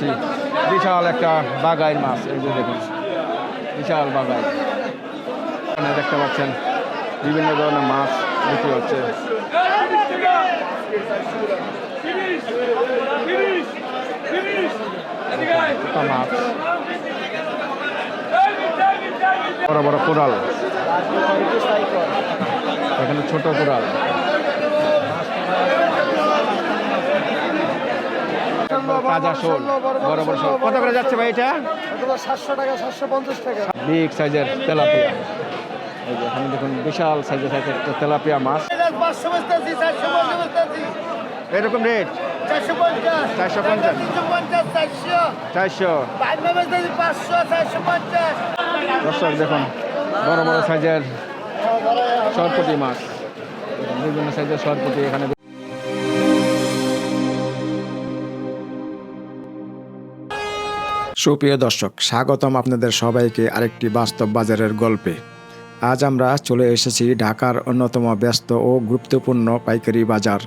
পাচ্ছি বিশাল একটা বাগাইর মাছ, এই যে দেখুন। বিশাল বাগাই। দেখতে পাচ্ছেন, বিভিন্ন ধরনের মাছ বিক্রি হচ্ছে। মাছ। বড় বড় কোরাল এখানে ছোট কোরাল তাজা শোল বড় বড় শোল কত করে যাচ্ছে ভাই এটা? সাতশো টাকা সাতশো পঞ্চাশ টাকা। বিগ সাইজের তেলাপিয়া। এই যে এখানে দেখুন বিশাল সাইজের সাইজের তেলাপিয়া মাছ। এরকম রেট চারশো পঞ্চাশ। চারশো পঞ্চাশ। চারশো দর্শক দেখুন বড় বড় সাইজের সরপুটি মাছ। বিভিন্ন সাইজের সরপুটি এখানে সুপ্রিয় দর্শক, স্বাগতম আপনাদের সবাইকে আরেকটি বাস্তব বাজারের গল্পে। আজ আমরা চলে এসেছি ঢাকার অন্যতম ব্যস্ত ও গুরুত্বপূর্ণ পাইকারি বাজার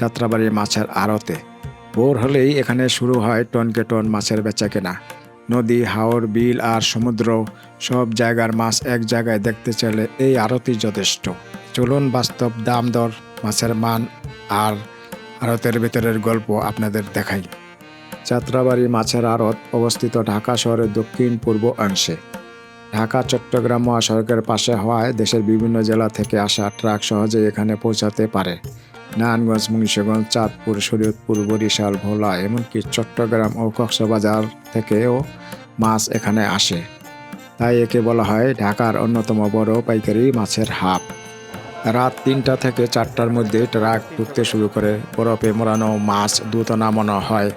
যাত্রাবাড়ি মাছের আড়তে। ভোর হলেই এখানে শুরু হয় টনকে টন মাছের বেচাকেনা নদী, হাওর, বিল আর সমুদ্র, সব জায়গার মাছ এক জায়গায় দেখতে চাইলে এই আড়তই যথেষ্ট। চলুন বাস্তব দাম দর, মাছের মান আর আড়তের ভেতরের গল্প আপনাদের দেখাই। যাত্রাবাড়ি মাছের আড়ত অবস্থিত ঢাকা শহরের দক্ষিণ পূর্ব অংশে। ঢাকা, চট্টগ্রাম মহাসড়কের পাশে হওয়ায় দেশের বিভিন্ন জেলা থেকে আসা ট্রাক সহজে এখানে পৌঁছাতে পারে। নারায়ণগঞ্জ, মুন্সিগঞ্জ, চাঁদপুর, শরীয়তপুর, বরিশাল, ভোলা, এমনকি চট্টগ্রাম ও কক্সবাজার থেকেও মাছ এখানে আসে। তাই একে বলা হয় ঢাকার অন্যতম বড় পাইকারি মাছের হাব। রাত তিনটা থেকে চারটার মধ্যে ট্রাক ঢুকতে শুরু করে। বরফে মোড়ানো মাছ দ্রুত নামানো হয়।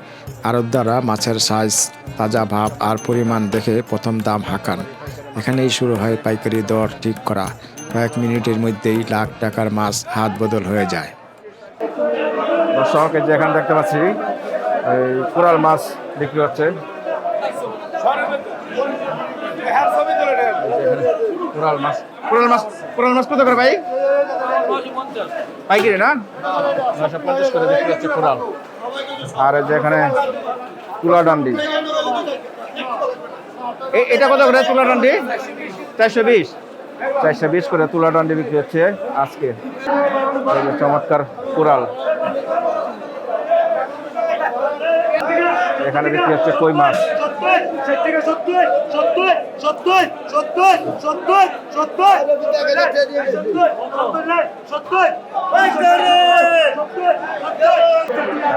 আরবদারা মাছের সাইজ, তাজা ভাব আর পরিমাণ দেখে প্রথম দাম হাঁকান। এখানেই শুরু হয় পাইকারি দর ঠিক করা। কয়েক মিনিটের মধ্যেই লাখ টাকার মাছ হাত বদল হয়ে যায়। দর্শক যে এখানে দেখতে পাচ্ছি, এই কোরাল মাছ বিক্রি হচ্ছে। কোরাল মাছ কোরাল মাছ কোরাল মাছ কত করে ভাই? পাইকারি না? নশো পঞ্চাশ করে বিক্রি হচ্ছে কোরাল আর যে এখানে তুলা ডান্ডি। এটা কত করে তুলা ডান্ডি? চারশো বিশ। চারশো বিশ করে তুলা ডান্ডি বিক্রি হচ্ছে আজকে। চমৎকার কোরাল এখানে বিক্রি হচ্ছে কই মাছ?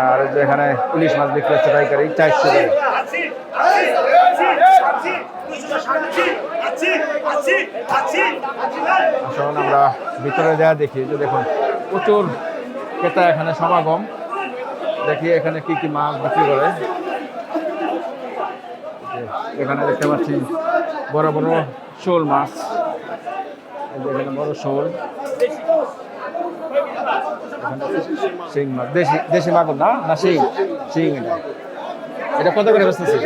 আর এই যে এখানে ইলিশ মাছ বিক্রি হচ্ছে চারশো করে। আসুন আমরা ভিতরে যা দেখি যে দেখুন, প্রচুর ক্রেতা এখানে সমাগম। দেখি এখানে কি কি মাছ বিক্রি করে। এখানে দেখতে পাচ্ছি বড় বড় শোল মাছ। এখানে বড় শোল। মাছ। দেশি দেশি মাগুর না? না শিং? শিং এটা। এটা কত করে বেচতেছে?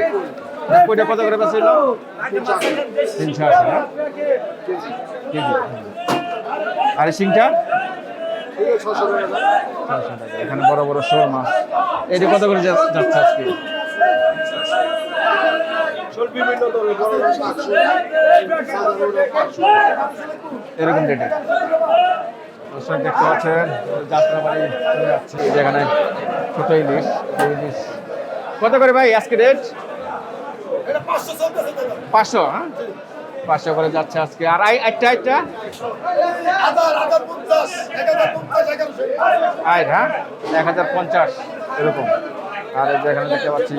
কইটা কত করে এখানে বড় বড় শোল মাছ। এটা কত করে যাচ্ছে আজকে? এরকম দর্শক দেখতে পাচ্ছেন যাত্রাবাড়ি চলে যাচ্ছে। যেখানে ছোট ইলিশ ইলিশ। কত করে ভাই আজকে রেট পাঁচশো হ্যাঁ? পাঁচশো করে যাচ্ছে আজকে। আর আটটা আটটা আয় হ্যাঁ? এক হাজার পঞ্চাশ এরকম। আর এই যে এখানে দেখতে পাচ্ছি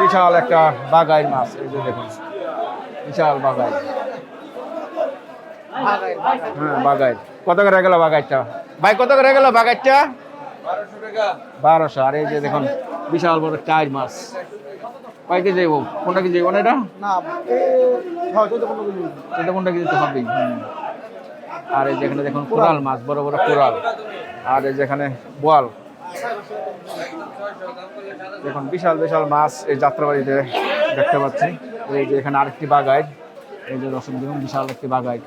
বিশাল একটা বাগাই মাছ। এই যে দেখুন বিশাল বাগাই হ্যাঁ বাগাই কত করে গেল বাগাইটা ভাই কত করে গেল বাগাইটা বারোশো। আর এই যে দেখুন বিশাল বড় টাইর মাছ। কয় কেজি যাইব কোনটা কেজি যাইব না এটা না এটা কোনটা কেজি তো হবেই। আর এই যেখানে দেখুন কোরাল মাছ বড় বড় কোরাল। আর এই যেখানে বোয়াল। দেখুন, বিশাল বিশাল মাছ এই যাত্রাবাড়িতে দেখতে পাচ্ছি। এই যে এখানে আরেকটি বাগাই এই যে রসুন দেখুন, বিশাল একটি বাগাই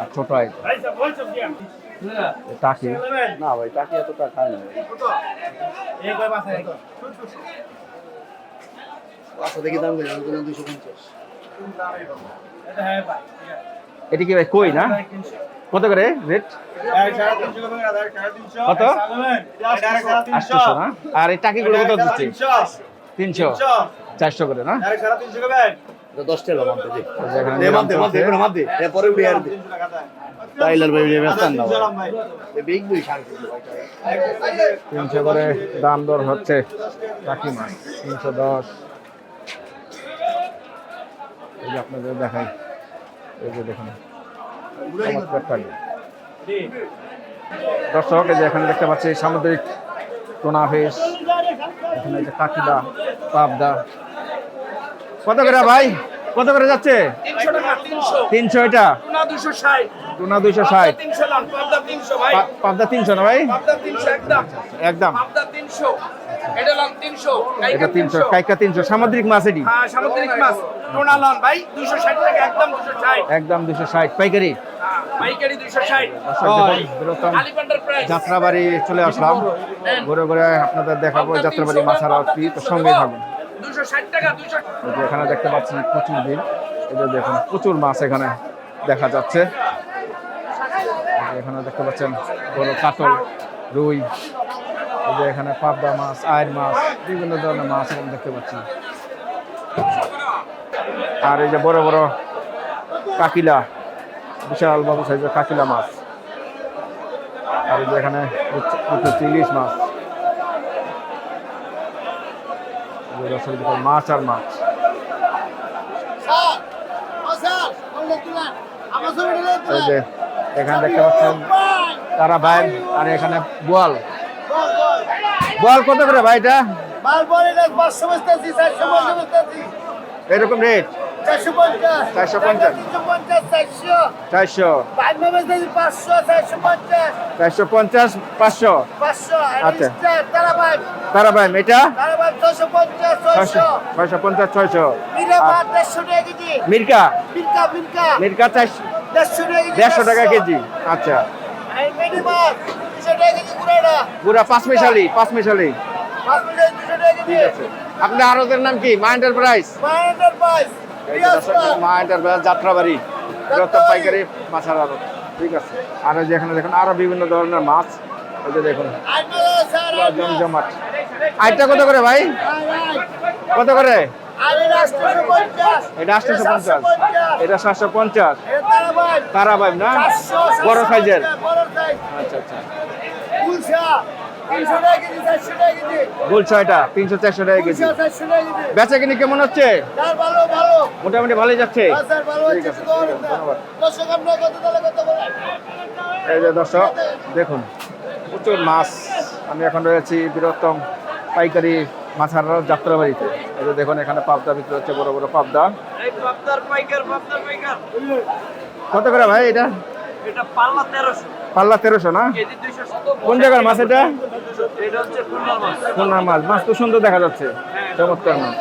আর ছোট আই টাকি। না ভাই, টাকি খায় না। থেকে দাম দুশো পঞ্চাশ। এটি কি ভাই কই না? কত করে রেট কত? আটশোশো না? আর এই টাকিগুলো কত দিচ্ছে? তিনশো। চারশো করে না? সাড়ে তিনশো করে দাম দর হচ্ছে টাকি মাছ তিনশো দশ। আপনাদের দেখাই। এই যে দেখুন। চমৎকার। দর্শক এই যে এখানে দেখতে পাচ্ছি সামুদ্রিক টোনা ফিশ এখানে যে কাকিদা পাবদা। কত করে ভাই? কত করে যাচ্ছে? তিনশো এটা? টুনা দুইশো ষাট। পাবদা তিনশো না ভাই? একদম। একদম। পাবদা তিনশো। এটা লং তিনশো কাইকা এটা তিনশো কাইকা তিনশো সামুদ্রিক মাছ এটি। হ্যাঁ সামুদ্রিক মাছ। টোনা লন ভাই দুশো ষাট টাকা একদম দুশো ষাট। একদম দুশো ষাট। পাইকারি? হ্যাঁ, পাইকারি যাত্রাবাড়ি চলে আসলাম। ঘুরে ঘুরে আপনাদের দেখাবো যাত্রাবাড়ি মাছার আরতি তো সঙ্গেই থাকুন। টাকা এখানে দেখতে পাচ্ছি প্রচুর ভিড়। এই যে দেখুন প্রচুর মাছ এখানে দেখা যাচ্ছে। এখানে দেখতে পাচ্ছেন বড় কাতল রুই এই যে এখানে পাবদা মাছ আয়ের মাছ, বিভিন্ন ধরনের মাছ এখানে দেখতে পাচ্ছি। আর এই যে বড় বড় কাকিলা, বিশাল বাবু সাইজের কাকিলা মাছ। আর এই যে এখানে ইলিশ মাছ। মাছ আর মাছ। এখানে দেখতে পাচ্ছেন তারা ভাই আর এখানে বোয়াল। বোয়াল কত করে ভাই এটা? বলে এরকম রেট চারশো পঞ্চাশ। 450 তিনশো পঞ্চাশ চারশো। চারশো। বাংলা পঞ্চাশ। পাঁচশো। আচ্ছা। তারা ভাই এটা? ছয়শো পঞ্চাশ ছয়শো। মির্কা? মির্কা চারশো দেড়শো টাকা কেজি। আচ্ছা। পুরা পাঁচ মিশালি পাঁচ ঠিক আছে। আপনার আরতের নাম কি? মা এন্টারপ্রাইজ? মা এন্টারপ্রাইজ যাত্রাবাড়ি বৃহত্তম পাইকারি মাছের আড়ত ঠিক আছে। আর যে এখানে দেখুন আরও বিভিন্ন ধরনের মাছ। এই দেখুন জমজমাট। আইটা কত করে ভাই? কত করে? এটা পঞ্চাশ। এটা পঞ্চাশ। তারা না? বড় সাইজের? আচ্ছা আচ্ছা। কুলসা তিনশো চারশো ছয়টা বেচা কেমন হচ্ছে? মোটামুটি ভালোই যাচ্ছে। এই যে দর্শক, দেখুন, প্রচুর মাছ। আমি এখন রয়েছি বৃহত্তম পাইকারি মাছার যাত্রাবাড়িতে। এই যে দেখুন এখানে পাবদা বিক্রি হচ্ছে বড় বড় পাবদা। এই পাবদার পাইকার পাবদার পাইকার। কত করে ভাই এটা? এটা পাল্লা তেরোশো। না? কোন জায়গার মাছ এটা? খুলনার মাছ। মাছ। তো সুন্দর দেখা যাচ্ছে। চমৎকার মাছ।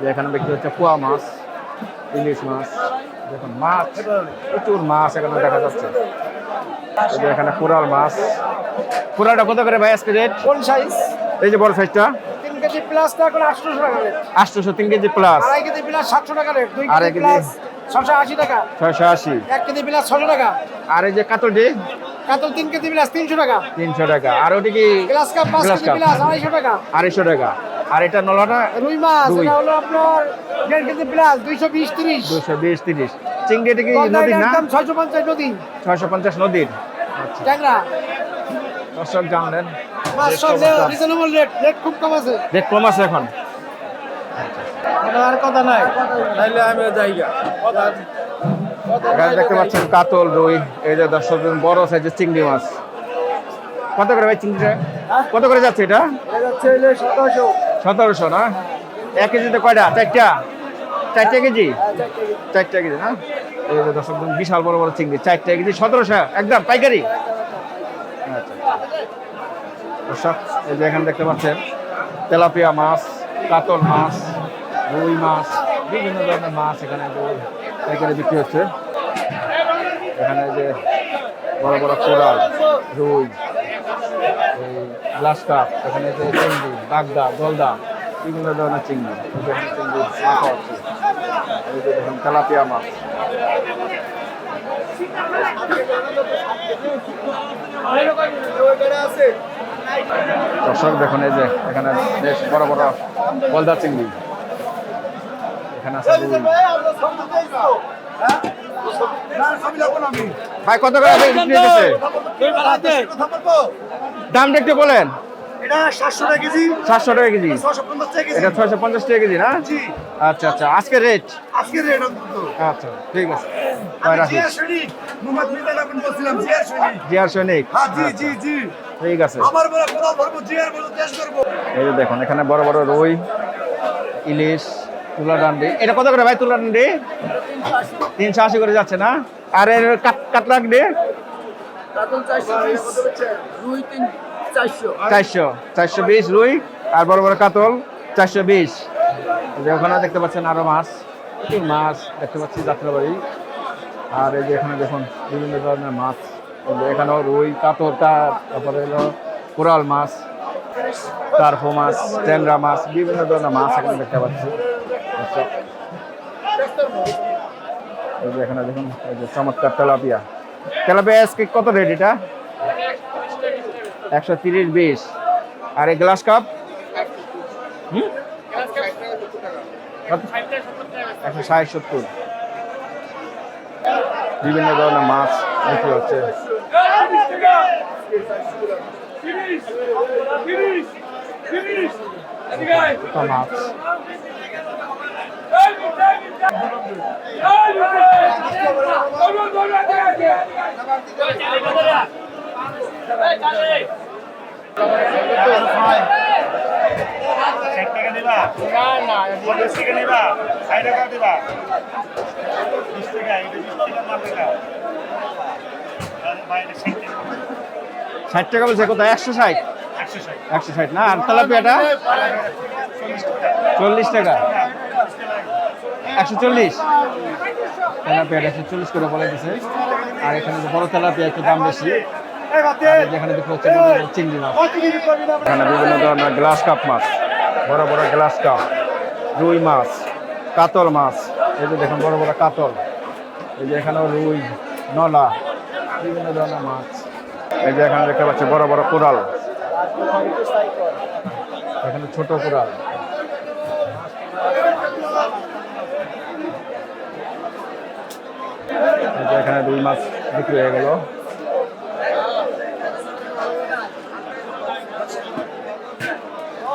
যে এখানে বিক্রি হচ্ছে পোয়া মাছ ইলিশ মাছ। দেখুন মাছ প্রচুর মাছ এখানে দেখা যাচ্ছে। এখানে কোরাল মাছ। কোরালটা কত করে ভাই আজকে রেট কোন সাইজ এই যে বড় সাইজটা কেজি প্লাসটা এখন আটশোশো টাকা রেট আটশোশো তিন কেজি প্লাস আড়াই কেজি প্লাস সাতশো টাকা রেট দুই আড়াই কেজি কেজি। প্লাস ছশো আশি টাকা। ছয়শো আশি। এক কেজি প্লাস ছশো টাকা। আর এই যে কাতলটি? কাতল তিন কেজি প্লাস তিনশো টাকা। তিনশো টাকা। আর ওটি কি? গ্লাস কাপ পাঁচ গ্লাস কেজি প্লাস আড়াইশো টাকা। আড়াইশো টাকা। আর এটা নলাটা রুই মাছ। এটা হলো আপনার দেড় কেজি প্লাস দুইশো বিশ তিরিশ। দুশো বিশ তিরিশ। চিংড়ি এটা কি নদীর না? একদম ছয়শো পঞ্চাশ নদী। ছয়শো পঞ্চাশ নদীর। আচ্ছা। ট্যাংরা দর্শক জানলেন। মাছ সব রিজনেবল রেট রেট খুব কম আছে। রেট কম আছে এখন। আর কথা নাই। নাইলে আমি জায়গা এখানে দেখতে পাচ্ছেন কাতল রুই। এই যে দর্শক বড় সাইজের চিংড়ি মাছ। কত করে ভাই চিংড়িটা? কত করে যাচ্ছে এটা? সতেরোশো সতেরোশো না? এক কেজিতে কয়টা? চারটা? চারটা কেজি? চারটা কেজি না? এই যে বিশাল বড় বড় চিংড়ি, চারটা কেজি, সতেরোশো, একদম পাইকারি। আচ্ছা। এই যে এখানে দেখতে পাচ্ছেন, তেলাপিয়া মাছ, কাতল মাছ, রুই মাছ, বিভিন্ন ধরনের মাছ এখানে পাইকারি বিক্রি হচ্ছে। এখানে যে বড় বড় কোরাল, রুই এই গ্লাস এখানে যে চিংড়ি, বাগদা গলদা বিভিন্ন ধরনের চিংড়ি। চিংড়ি মাখা হচ্ছে। এই যে দেখুন তেলাপিয়া মাছ। দর্শক দেখুন এই যে এখানে বেশ বড় বড় গলদা চিংড়ি। এখানে আছে। ভাই কত করে দামটা একটু বলেন। এটা সাতশো টাকা কেজি। সাতশো টাকা কেজি। ছশো পঞ্চাশ টাকা কেজি। এটা ছয়শো পঞ্চাশ টাকা কেজি না? জি। আচ্ছা আচ্ছা। আজকে রেট আজকের রেট আচ্ছা ঠিক আছে। ভাই রাখি। জিয়ার সৈনিক। মোহাম্মদ মিজান আপনি বলছিলাম জিয়ার সৈনিক। জিয়ার সৈনিক। হ্যাঁ জি আচ্ছা, জি জি। ঠিক আছে। এই যে দেখুন এখানে বড় বড় রুই ইলিশ তুলা ডান্ডি। এটা কত করে ভাই তুলা ডান্ডি? তিনশো আশি করে যাচ্ছে না? আর এর কাতলা ডান্ডি? চারশো চারশো বিশ রুই আর বড় বড় কাতল, চারশো বিশ। ওখানে দেখতে পাচ্ছেন আরও মাছ মাছ দেখতে পাচ্ছি যাত্রাবাড়ি। আর এই যে এখানে দেখুন বিভিন্ন ধরনের মাছ। এখানেও রুই, কাতলটা, তারপরে হলো কোরাল মাছ কার্পো মাছ, ট্যাংরা মাছ, বিভিন্ন ধরনের মাছ এখানে দেখতে পাচ্ছি। এই যে এখানে দেখুন এই যে চমৎকার তেলাপিয়া। তেলাপিয়া আজকে কত রেট এটা? একশো তিরিশ বিশ আর এই গ্লাস কাপ একশো ষাট সত্তর। বিভিন্ন ধরনের মাছ বিক্রি হচ্ছে। মাছ? ষাট টাকা বলছে কোথায়? একশো ষাট? একশো ষাট। না আর তেলাপিয়াটা? চল্লিশ টাকা। একশো চল্লিশ। তেলাপিয়াটা একশো চল্লিশ করে বলে দিছে। আর এখানে যে বড় তেলাপিয়া একটু দাম বেশি। যেখানে দেখতে হচ্ছে চিংড়ি মাছ। এখানে বিভিন্ন ধরনের গ্লাস কাপ মাছ বড় বড় গ্লাস কাপ রুই মাছ কাতল মাছ। এই যে দেখুন বড় বড় কাতল। এই যে এখানেও রুই নলা বিভিন্ন ধরনের মাছ। এই যে এখানে দেখতে পাচ্ছি বড় বড় কোরাল। এখানে ছোট কোরাল এই যে এখানে রুই মাছ বিক্রি হয়ে গেল।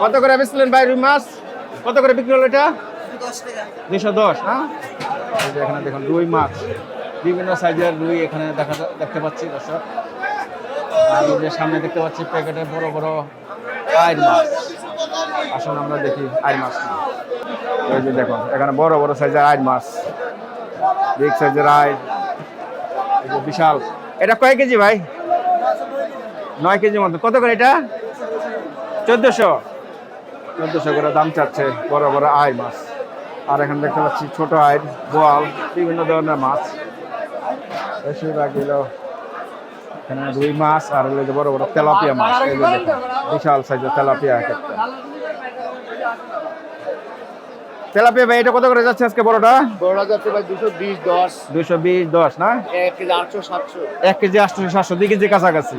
কত করে বেচলেন ভাই রুই মাছ? কত করে বিক্রি হলো এটা? দশ না এই এখানে দেখুন রুই মাছ। বিভিন্ন সাইজের রুই এখানে দেখা দেখতে পাচ্ছি দর্শক। আর যে সামনে দেখতে পাচ্ছি প্যাকেটে বড় বড় আইর মাছ। আসুন আমরা দেখি আইর মাছ। এই যে দেখুন, এখানে বড় বড় সাইজের আইর মাছ বিগ সাইজের যে বিশাল। এটা কয় কেজি ভাই? নয় কেজির মতো। কত করে এটা? চোদ্দশো। চোদ্দশো করে দাম চাচ্ছে বড় বড় আই মাছ। আর এখানে দেখতে পাচ্ছি ছোট আইর বোয়াল, বিভিন্ন ধরনের মাছ। বেশিরভাগ এলো এখানে রুই মাছ আর হলো যে বড় বড় তেলাপিয়া মাছ বিশাল সাইজের তেলাপিয়া এক একটা। তেলাপিয়া ভাই এটা কত করে যাচ্ছে আজকে বড়টা? বড় যাচ্ছে ভাই দুশো বিশ দশ। দুশো বিশ দশ না? এক কেজি আটশো সাতশো। এক কেজি আটশো সাতশো দুই কেজি কাছাকাছি।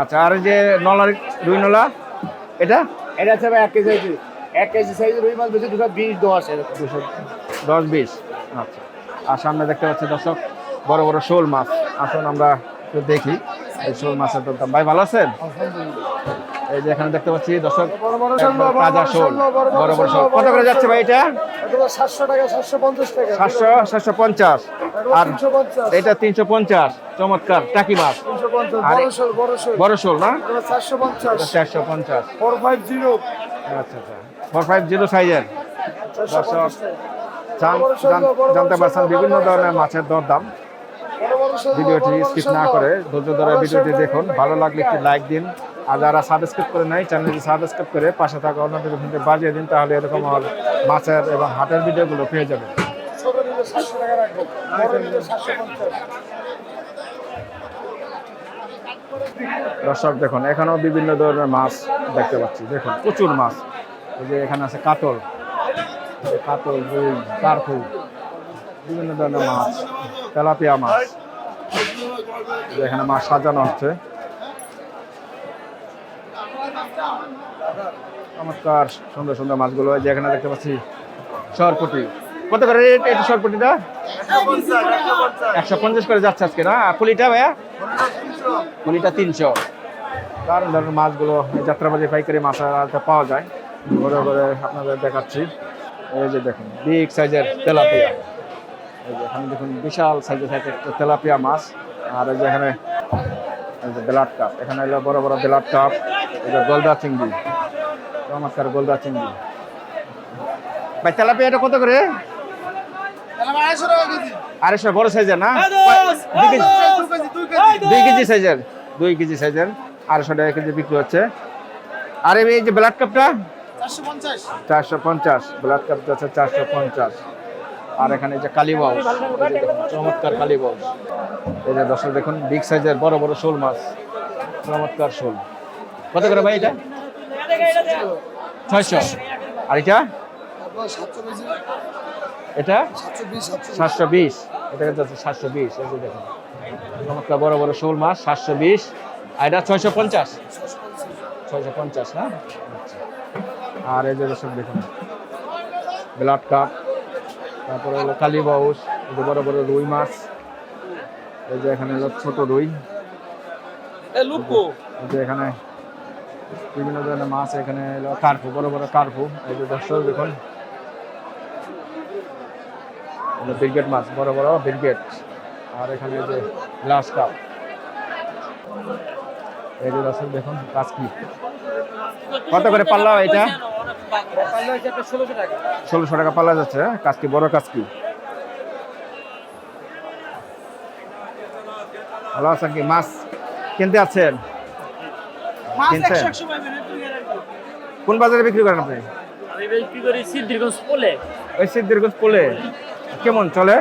আচ্ছা আর এই যে নলার রুই নলা এটা? এটা হচ্ছে ভাই এক কেজি এক কেজি সাইজের রুই মাছ বেশি দুশো বিশ দশ দুশো দশ বিশ আচ্ছা। আর সামনে দেখতে পাচ্ছি দর্শক বড় বড় শোল মাছ। আসুন আমরা একটু দেখি। এই শোল মাছের দাম ভাই ভালো আছেন? এই যে এখানে দেখতে পাচ্ছি দর্শক তাজা শোল বড় বড় শোল। কত করে যাচ্ছে ভাই এটা? সাতশো টাকা সাতশো পঞ্চাশ টাকা। সাতশো সাতশো পঞ্চাশ। আর এটা তিনশো পঞ্চাশ। চমৎকার টাকি মাছ। আর- বড় শোল না? চারশো পঞ্চাশ। চারশো পঞ্চাশ। Four five zero. আচ্ছা আচ্ছা। ফোর ফাইভ জিরো সাইজের। দর্শক জানতে পারছেন বিভিন্ন ধরনের মাছের দর দাম ভিডিওটি স্কিপ না করে ধৈর্য ধরে ভিডিওটি দেখুন। ভালো লাগলে একটি লাইক দিন। আর যারা সাবস্ক্রাইব করে নাই চ্যানেলটি সাবস্ক্রাইব করে পাশে থাকা অন্য ভিডিও বাজিয়ে দিন, তাহলে এরকম আর মাছের এবং হাটের ভিডিওগুলো পেয়ে যাবেন। দর্শক, দেখুন, এখানেও বিভিন্ন ধরনের মাছ দেখতে পাচ্ছি। দেখুন, প্রচুর মাছ। যে এখানে আছে কাতল। কাতল, রুই কার্পু বিভিন্ন ধরনের মাছ। তেলাপিয়া মাছ। এখানে মাছ সাজানো হচ্ছে। চমৎকার, সুন্দর সুন্দর মাছগুলো এই যে এখানে দেখতে পাচ্ছি, সরপুটি। কত করে রেট এটা সরপুটিটা? একশো পঞ্চাশ করে যাচ্ছে আজকে, না? আর কুলিটা ভাইয়া? কুলিটা তিনশো। দারুণ দারুণ মাছগুলো এই যাত্রাবাড়ি পাইকারি মাছ পাওয়া যায়। ঘুরে ঘুরে আপনাদের দেখাচ্ছি। এই যে দেখুন, বিগ সাইজের তেলাপিয়া। এখানে দেখুন বিশাল সাইজের সাইজের তেলাপিয়া মাছ। আর এই যে এখানে বেলাট কাপ। এখানে হলো বড় বড় বেলাট কাপ এই গলদা চিংড়ি। চমৎকার গলদা চিংড়ি। ভাই তেলাপিয়াটা কত করে? আড়াইশো বড় সাইজের না? দুই কেজি। দুই কেজি সাইজের দুই কেজি সাইজের। আড়াইশো টাকা কেজি বিক্রি হচ্ছে। আর এই যে ব্লাড কাপটা? চারশো পঞ্চাশ। ব্লাড কাপ যাচ্ছে চারশো পঞ্চাশ। আর এখানে যে কালী বাউস এই যে দেখুন, চমৎকার কালী বাউস। এই যে দর্শক দেখুন বিগ সাইজের বড় বড় শোল মাছ চমৎকার শোল। কত করে ভাই এটা? ছয়শো। আর এটা? এটা? সাতশো বিশ। এটা যাচ্ছে সাতশো বিশ এই যে দেখুন। চমৎকার বড় বড় শোল মাছ সাতশো বিশ। আর এটা ছয়শো পঞ্চাশ। ছয়শো পঞ্চাশ না? আচ্ছা। আর এই যে দর্শক দেখুন ব্লাড কাপ। তারপরে হলো কালী বাউস এই যে বড় বড় রুই মাছ এই যে এখানে হলো ছোট রুই। এই যে এখানে বিভিন্ন ধরনের মাছ এখানে হলো কার্পু বড় বড় কার্পু এই যে দর্শক দেখুন। এটা ব্রিগেড মাছ বড় বড় ব্রিগেড। আর এখানে যে গ্লাস কাপ। এই যে দর্শক দেখুন কাজকি কত করে পাল্লা এটা? ষোলোশো টাকা। পাল্লা যাচ্ছে হ্যাঁ? কাজকি বড় কাজকি ভালো আছেন কি? মাছ কিনতে আছেন কিনছেন? কোন বাজারে বিক্রি করেন আপনি? আমি বিক্রি করি সিদ্ধিরগঞ্জ পোলে। ওই সিদ্ধিরগঞ্জ পোলে? কেমন চলে?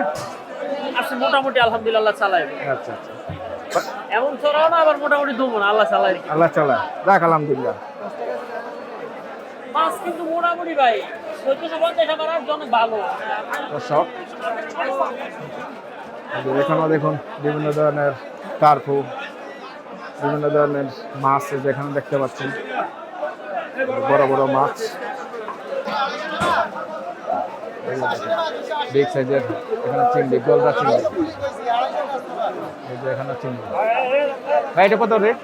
আছে মোটামুটি আলহামদুলিল্লাহ চালাই আচ্ছা আচ্ছা। এমন চড়াও না আবার মোটামুটি আল্লাহ চালাই আল্লাহ চালায়। যাক আলহামদুলিল্লাহ। মাছ কিন্তু মোটামুটি ভাই চোদ্দশো পঞ্চাশ আর অনেক ভালো। দর্শক এখানেও দেখুন বিভিন্ন ধরনের কার্পু বিভিন্ন ধরনের মাছ এই যে এখানে দেখতে পাচ্ছেন। বড় বড় মাছ। বিগ সাইজের এখানে চিংড়ি গলদা চিংড়ি। এখানে চিংড়ি। ভাই এটা কত রেট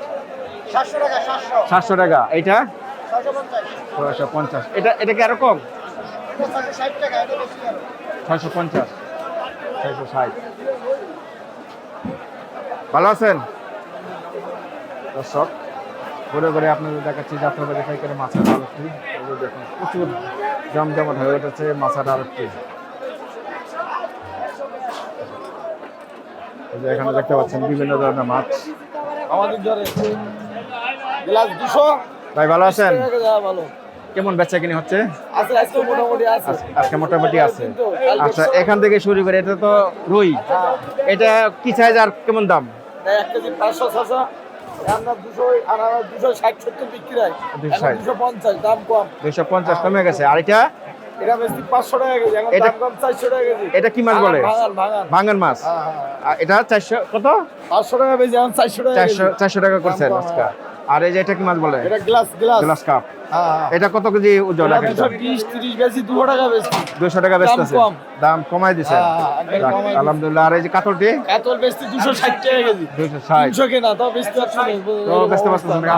সাতশো টাকা। এইটা? ছয়শো পঞ্চাশ। এটা এটা কি আরও কম? ছয়শো পঞ্চাশ। ছয়শো ষাট। ভালো আছেন? দর্শক, ঘুরে ঘুরে আপনাদের দেখাচ্ছি যাত্রাবাড়ি পাইকারি মাছের আরতি এই যে দেখুন, প্রচুর জমজমট হয়ে উঠেছে মাছের আরতি এখানে দেখতে পাচ্ছেন বিভিন্ন ধরনের মাছ। আমাদের ধরে গ্লাস দুশো। ভাই ভালো আছেন? ভালো। কেমন বেচা কিনি হচ্ছে? আজকে মোটামুটি আছে। আচ্ছা এখান থেকে শুরু করে এটা তো রুই। এটা কি সাইজ আর কেমন দাম? এক কেজি পাঁচশো ছশো। হয়। এটা? কি মাছ বলে? ভাঙান মাছ। হ্যাঁ, হ্যাঁ। এটা চারশো কত? পাঁচশো টাকা চারশো টাকা চারশো চারশো টাকা করছেন আজকে। আর এই যে এটা কি মাছ বলে? এটা গ্লাস গ্লাস গ্লাস কাপ হ্যাঁ হ্যাঁ। এটা কত কেজি ওজন রাখেন দুশো বেশি দুশো টাকা বেশি। দুশো টাকা বেচতে আছে দাম কমাই দিছে হ্যাঁ, হ্যাঁ। আলহামদুলিল্লাহ। আর এই যে কাতলটি? এতল বেশি দুশো ষাট টাকা কেজি। দুইশো ষাট। তিনশো কেনা তাও বেশি না। তো পারছেন না।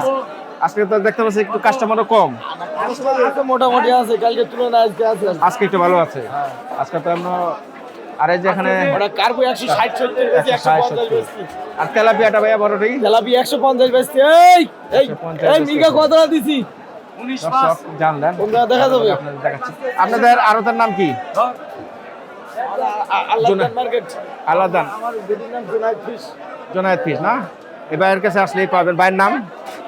আজকে তো দেখতে পাচ্ছি একটু কাস্টমারও কম। আছে মোটামুটি আছে। কালকে তুলনায় আজকে আছে। আজকে একটু ভালো আছে। আজকে তো আমরা আর এই যে এখানে ওটা কার্বো একশো ষাট সত্তর বেশি একশো 160, পঞ্চাশ 70 বেশি আর তেলাপিয়াটা ভাইয়া বড়টি তেলাপি একশো পঞ্চাশ বেশি এই এই এই মিগা। কতটা দিছি? দর্শক জানলেন তোমরা দেখা যাবে। আপনাদের দেখাচ্ছি। আপনাদের আরতের নাম কি? আল্লাহ জোনা- মার্কেট। আলাদা আমার নাম জোনায়েত পিস না? এই ভাইয়ের কাছে আসলেই পাবেন। ভাইয়ের নাম?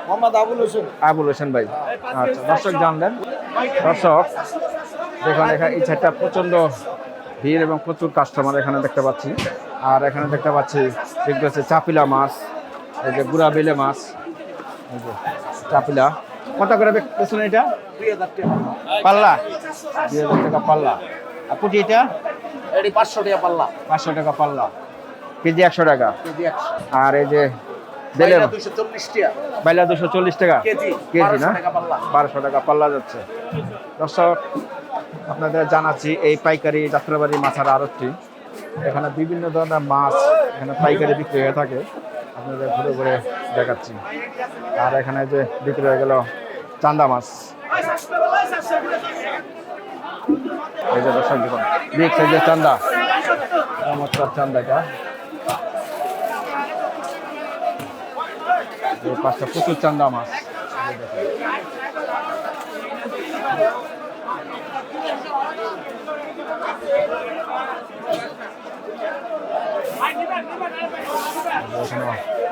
মোহাম্মদ আবুল হোসেন। আবুল হোসেন ভাই। আচ্ছা দর্শক জানলেন দর্শক দেখুন এখানে এই সাইডটা প্রচণ্ড ভিড় এবং প্রচুর কাস্টমার এখানে দেখতে পাচ্ছি। আর এখানে দেখতে পাচ্ছি দেখতে পাচ্ছি চাপিলা মাছ এই যে গুড়া বেলে মাছ এই যে চাপিলা। কত করে বেচছেন এটা? দুই হাজার টাকা পাল্লা? দুই হাজার টাকা পাল্লা। আর পুটি এটা? এটি পাঁচশো টাকা পাল্লা। পাঁচশো টাকা পাল্লা। কেজি একশো টাকা। কেজি একশো। আর এই যে বেলে বাইলা দুশো চল্লিশ টাকা? কেজি কেজি না? 1200 টাকা পাল্লা। বারোশো টাকা পাল্লা যাচ্ছে। দর্শক আপনাদের জানাচ্ছি, এই পাইকারি যাত্রাবাড়ি মাছের আড়তটি। এখানে বিভিন্ন ধরনের মাছ এখানে পাইকারি বিক্রি হয়ে থাকে। আপনাদের ঘুরে ঘুরে দেখাচ্ছি। আর এখানে যে বিক্রি হয়ে গেল চান্দা মাছ। এই যে দর্শক, দেখুন সাইজের চান্দা। চান্দাটা পাঁচটা প্রচুর চান্দা মাছ এই যে দেখুন।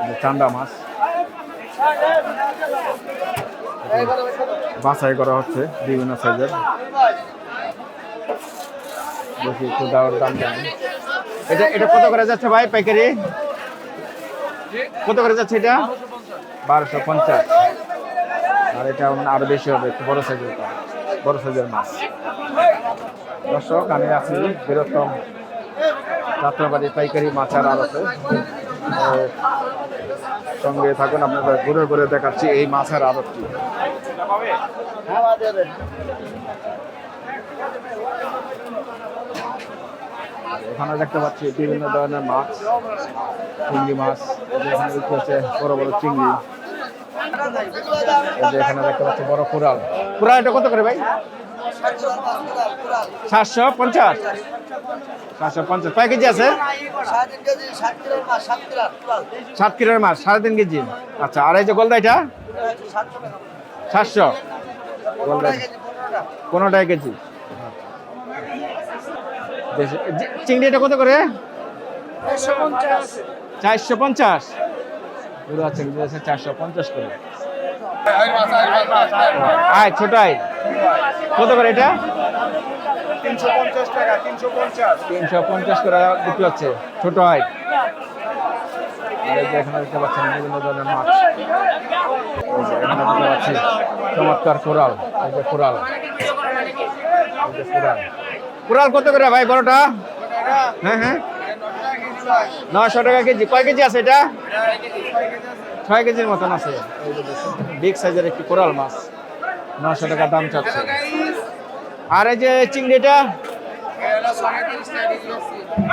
যে চান্দা মাছ। বাছাই করা হচ্ছে বিভিন্ন সাইজের। দেখি একটু দাম জানি এটা এটা কত করে যাচ্ছে ভাই পাইকারি? কত করে যাচ্ছে এটা? বারোশো পঞ্চাশ। আর এটা আরও বেশি হবে একটু বড় সাইজের বড় সাইজের মাছ। দর্শক আমি আছি বৃহত্তম যাত্রাবাড়ি পাইকারি মাছের আড়তে। আহ, সঙ্গে থাকুন আপনাদের ঘুরে ঘুরে দেখাচ্ছি এই মাছের আড়তটি এখানে দেখতে পাচ্ছি বিভিন্ন ধরনের মাছ, চিংড়ি মাছ এখানে দেখতে হচ্ছে বড় বড় চিংড়ি এখানে দেখতে পাচ্ছি বড় কুড়াল। কুড়াল এটা কত করে ভাই? সাতশো পঞ্চাশ। সাতশো পঞ্চাশ। কয় কেজি আছে? সাত কিলোর মাছ সাড়ে তিন কেজি। আচ্ছা আর এই যে গোলদা এটা সাতশো। গোলদা পনেরো কেজি চিংড়ি এটা কত করে? চারশো পঞ্চাশ। পুরো চিংড়ি আছে চারশো পঞ্চাশ করে। আয় ছোট কত করে এটা? তিনশো পঞ্চাশ করে বিক্রি হচ্ছে। ছোট আয় দেখতে মাছ। কোরাল। কত করে ভাই বড়টা হ্যাঁ হ্যাঁ। নশো টাকা কেজি। কয় কেজি আছে এটা? ছয় কেজির মতন আছে। বিগ সাইজের একটি কোরাল মাছ। নশো টাকা দাম চাচ্ছে। আর এই যে চিংড়িটা,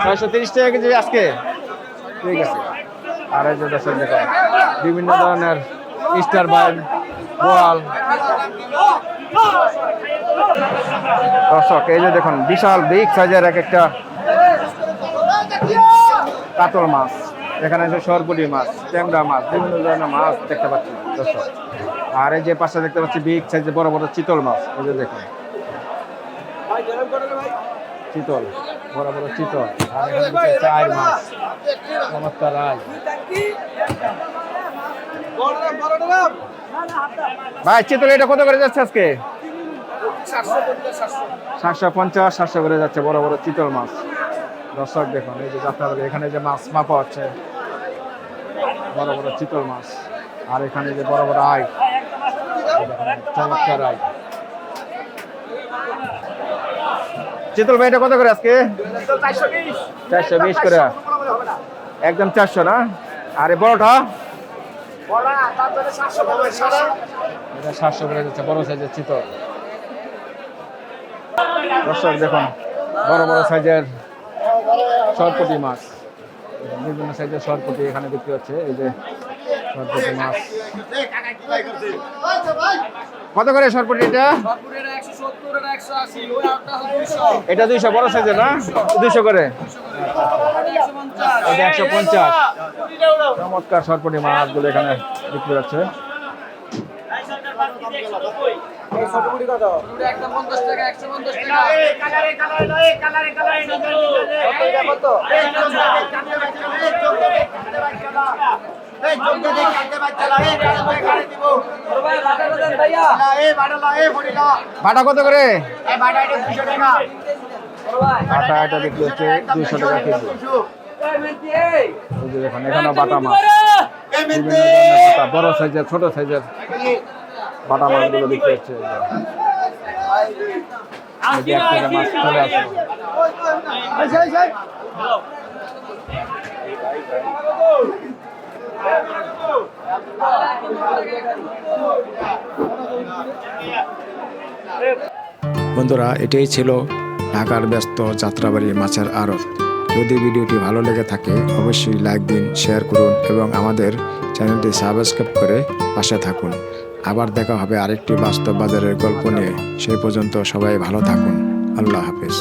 ছয়শো তিরিশ টাকা কেজি আজকে। ঠিক আছে। আর এই যে দর্শক দেখুন, বিভিন্ন ধরনের স্টার বাইন বোয়াল দর্শক, এই যে দেখুন, বিশাল বিগ সাইজের এক একটা কাতল মাছ। এখানে আছে সরপুলি মাছ, ট্যাংরা মাছ, বিভিন্ন ধরনের মাছ দেখতে পাচ্ছি দর্শক আর এই যে পাশে দেখতে পাচ্ছি বিগ সাইজের বড় বড় চিতল মাছ এই যে দেখুন। চিতল বড় বড় চিতল। আর এখানে চার মাছ। চমৎকার রায় ভাই চিতল এটা কত করে যাচ্ছে আজকে? সাতশো পঞ্চাশ সাতশো করে যাচ্ছে বড় বড় চিতল মাছ। দর্শক দেখুন এই যে যাত্রা এখানে যে মাছ মাপা হচ্ছে। বড় বড় চিতল মাছ। আর এখানে যে বড় বড় আয় চমৎকার চিতল ভাই এটা কত করে আজকে? চারশো বিশ। করে। একদম চারশো না? আরে বড়টা? এটা সাতশো করে যাচ্ছে বড় সাইজের চিতল। দর্শক দেখুন বড় বড় সাইজের সরপটি মাছ। বিভিন্ন সাইজের সরপটি এখানে বিক্রি হচ্ছে। এই যে কত করে সরপটি এটা এটা দুইশো, বড় সাইজের না? দুইশো করে। একশো পঞ্চাশ। চমৎকার সরপটি মাছগুলো এখানে বিক্রি হচ্ছে। কালারে বাটা কত করে? বাটা এটা বিক্রি হচ্ছে দুইশো টাকা কেজি। দেখুন এখানে বাটা মাছ। বড় সাইজের ছোট সাইজের বাটা মাছগুলো দেখতে হচ্ছে। মাছ চলে আসলো। বন্ধুরা, এটাই ছিল ঢাকার ব্যস্ত যাত্রাবাড়ি মাছের আড়ত। যদি ভিডিওটি ভালো লেগে থাকে, অবশ্যই লাইক দিন শেয়ার করুন এবং আমাদের চ্যানেলটি সাবস্ক্রাইব করে পাশে থাকুন। আবার দেখা হবে আরেকটি বাস্তব বাজারের গল্প নিয়ে। সেই পর্যন্ত সবাই ভালো থাকুন। আল্লাহ হাফেজ।